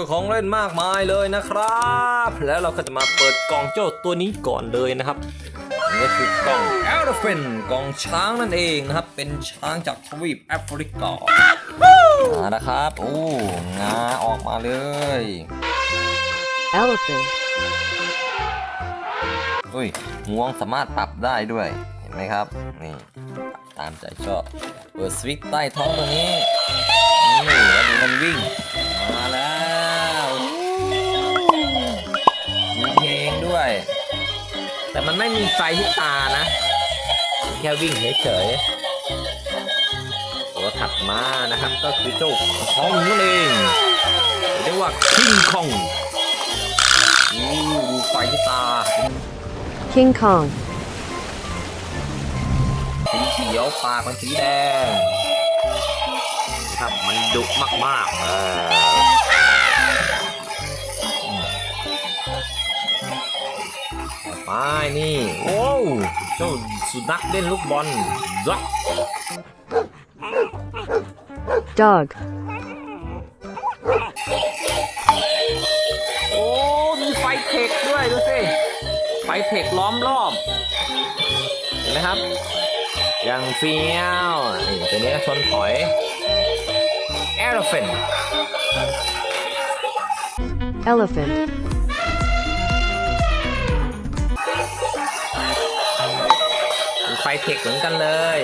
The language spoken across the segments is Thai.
กับของเล่นมากมายเลยนะครับ แล้วเราก็จะมาเปิดกล่องเจ้าตัวนี้ก่อนเลยนะครับนี่ก็คือกล่อง Elephant กล่องช้างนั่นเองนะครับ เป็นช้างจากทวีปแอฟริกามานะครับโอ้งาออกมาเลย elephant, อุ้ยงวงสามารถปรับได้ด้วย เห็นไหมครับ นี่ปรับตามใจชอบ เปิดสวิตช์ใต้ท้องตัวนี้ นี่ แล้วดูมันวิ่ง มาแล้ว ไม่มีไฟที่ตานะ แค่วิ่งเฉยๆตัวถัดมานะครับก็คือเจ้าคองนั่นเองเรียกว่าคิงคองนี่ดูไฟที่ตา King Kong, สีเขียวปากมันสีแดงนะครับมันดุมากๆเออ ไปนี่ โอ้วเจ้าสุนัขเล่นลูกบอลด็อก dog, โอ้ มีไฟเทคด้วยดูสิ ไฟเทคล้อมรอบ เห็นไหมครับ อย่างเฟี้ยวนี่ตัวนี้ก็ชนถอย Elephant elephant, เทคเหมือนกันเลย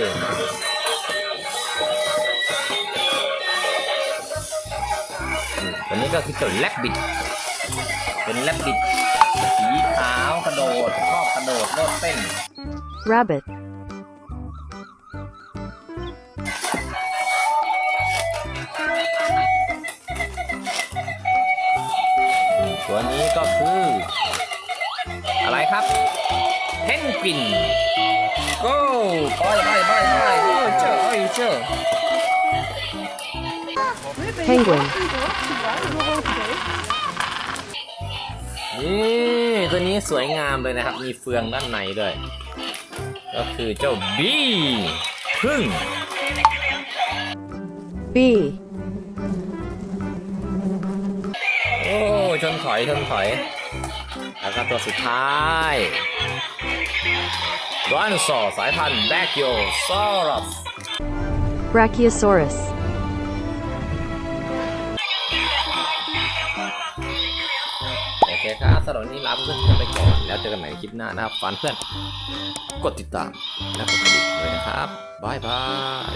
อืมตัวนี้ก็คือเจ้าแลบบิด เป็นแลบบิด สีขาวกระโดดชอบกระโดดโลดเต้น rabbit, ตัวนี้ก็คือ อะไรครับเพนกวิน โก้ไปไปไปไปเออเจอเอ้ยเจอ penguin, นี่ตัวนี้สวยงามเลยนะครับ มีเฟืองด้านในด้วย ก็คือเจ้าบีพึ่ง bee, โอ้ชนถอยชนถอย แล้วก็ตัวสุดท้ายดอนซอสายพันธุ์แบคโยซอรัส brachiosaurus, โอเคครับสำหรับวันนี้ลาเพื่อนๆไปก่อน แล้วเจอกันใหม่ในคลิปหน้านะครับฟันเพื่อน กดติดตามและกดกระดิ่งด้วยนะครับบ๊ายบาย